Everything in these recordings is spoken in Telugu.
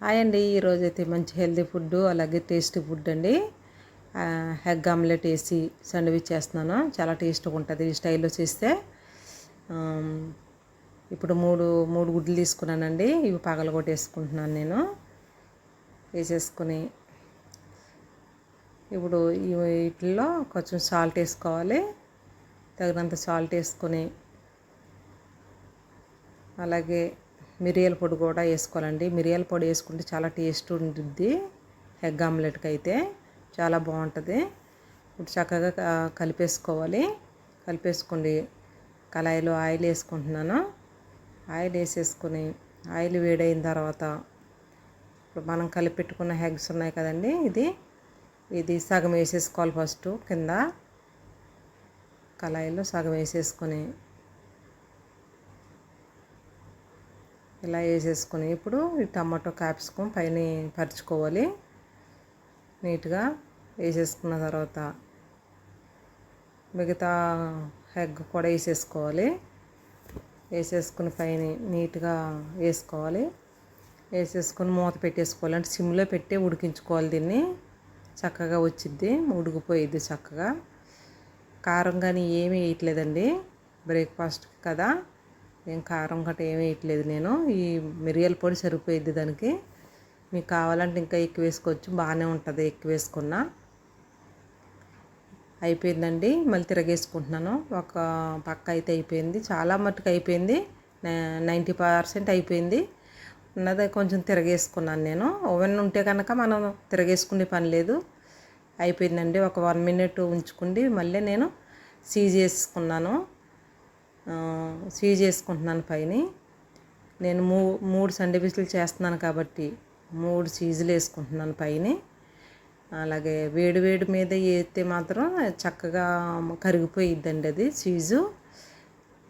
హాయ్ అండి. ఈరోజు అయితే మంచి హెల్తీ ఫుడ్ అలాగే టేస్టీ ఫుడ్ అండి. హెగ్ ఆమ్లెట్ వేసి శాండ్విచ్ చేస్తున్నాను. చాలా టేస్ట్గా ఉంటుంది ఈ స్టైల్లో చేస్తే. ఇప్పుడు మూడు మూడు గుడ్లు తీసుకున్నానండి. ఇవి పగల వేసుకుంటున్నాను నేను. వేసేసుకుని ఇప్పుడు ఈ వీటిల్లో కొంచెం సాల్ట్ వేసుకోవాలి. తగినంత సాల్ట్ వేసుకొని అలాగే మిరియాల పొడి కూడా వేసుకోవాలండి. మిరియాల పొడి వేసుకుంటే చాలా టేస్ట్ ఉంటుంది ఎగ్ ఆమ్లెట్కి అయితే చాలా బాగుంటుంది. ఇప్పుడు చక్కగా కలిపేసుకోవాలి. కలిపేసుకోండి. కళాయిలో ఆయిల్ వేసుకుంటున్నాను. ఆయిల్ వేసేసుకొని ఆయిల్ వేడైన తర్వాత ఇప్పుడు మనం కలిపెట్టుకున్న హెగ్స్ ఉన్నాయి కదండి ఇది. ఇది సగం వేసేసుకోవాలి ఫస్ట్ కింద. కళాయిలో సగం వేసేసుకొని ఇలా వేసేసుకుని ఇప్పుడు ఈ టమాటో క్యాప్సికం పైన పరుచుకోవాలి. నీట్గా వేసేసుకున్న తర్వాత మిగతా ఎగ్ కూడా వేసేసుకోవాలి. వేసేసుకుని పైన నీట్గా వేసుకోవాలి. వేసేసుకొని మూత పెట్టేసుకోవాలి. అంటే సిమ్లో పెట్టి ఉడికించుకోవాలి దీన్ని. చక్కగా వచ్చిద్ది ఉడికిపోయిద్ది చక్కగా. కారం కానీ ఏమీ వేయట్లేదండి. బ్రేక్ఫాస్ట్ కదా. ఏం కారం గట్రా ఏమి వేయట్లేదు నేను. ఈ మిరియాల పొడి సరిపోయిద్ది దానికి. మీకు కావాలంటే ఇంకా ఎక్కువ వేసుకోవచ్చు. బాగానే ఉంటుంది ఎక్కువ వేసుకున్నా. అయిపోయిందండి. మళ్ళీ తిరగేసుకుంటున్నాను. ఒక పక్క అయితే అయిపోయింది. చాలా మట్టుకు అయిపోయింది. నైంటీ పర్సెంట్ అయిపోయింది. ఉన్నది కొంచెం తిరగేసుకున్నాను నేను. ఓవెన్ ఉంటే కనుక మనం తిరగేసుకునే పని లేదు. అయిపోయిందండి. ఒక వన్ మినిట్ ఉంచుకుండి మళ్ళీ నేను సీజ్ చేసుకున్నాను. సీజ్ చేసుకుంటున్నాను పైన. నేను మూ మూడు సండే పీసులు చేస్తున్నాను కాబట్టి మూడు సీజులు వేసుకుంటున్నాను పైన. అలాగే వేడి వేడి మీద వేస్తే మాత్రం చక్కగా కరిగిపోయిద్దండి అది సీజు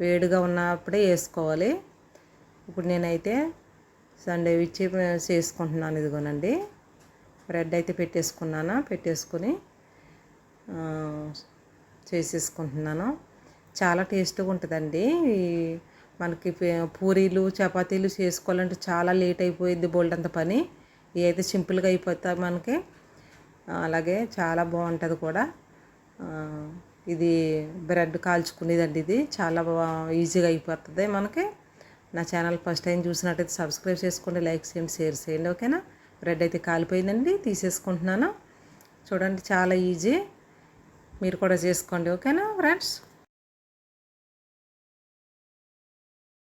వేడిగా ఉన్నప్పుడే వేసుకోవాలి. ఇప్పుడు నేనైతే సండే ఇచ్చి చేసుకుంటున్నాను ఇదిగోనండి. బ్రెడ్ అయితే పెట్టేసుకున్నాను పెట్టేసుకొని చేసేసుకుంటున్నాను. చాలా టేస్ట్గా ఉంటుందండి. ఈ మనకి పూరీలు చపాతీలు చేసుకోవాలంటే చాలా లేట్ అయిపోయింది బోల్డంత పని. ఏదైతే సింపుల్గా అయిపోతాయి మనకి అలాగే చాలా బాగుంటుంది కూడా. ఇది బ్రెడ్ కాల్చుకునేదండి ఇది. చాలా ఈజీగా అయిపోతుంది మనకి. నా ఛానల్ ఫస్ట్ టైం చూసినట్టయితే సబ్స్క్రైబ్ చేసుకోండి లైక్ చేయండి షేర్ చేయండి ఓకేనా? బ్రెడ్ అయితే కాలిపోయిందండి తీసేసుకుంటున్నాను. చూడండి చాలా ఈజీ. మీరు కూడా చేసుకోండి ఓకేనా ఫ్రెండ్స్?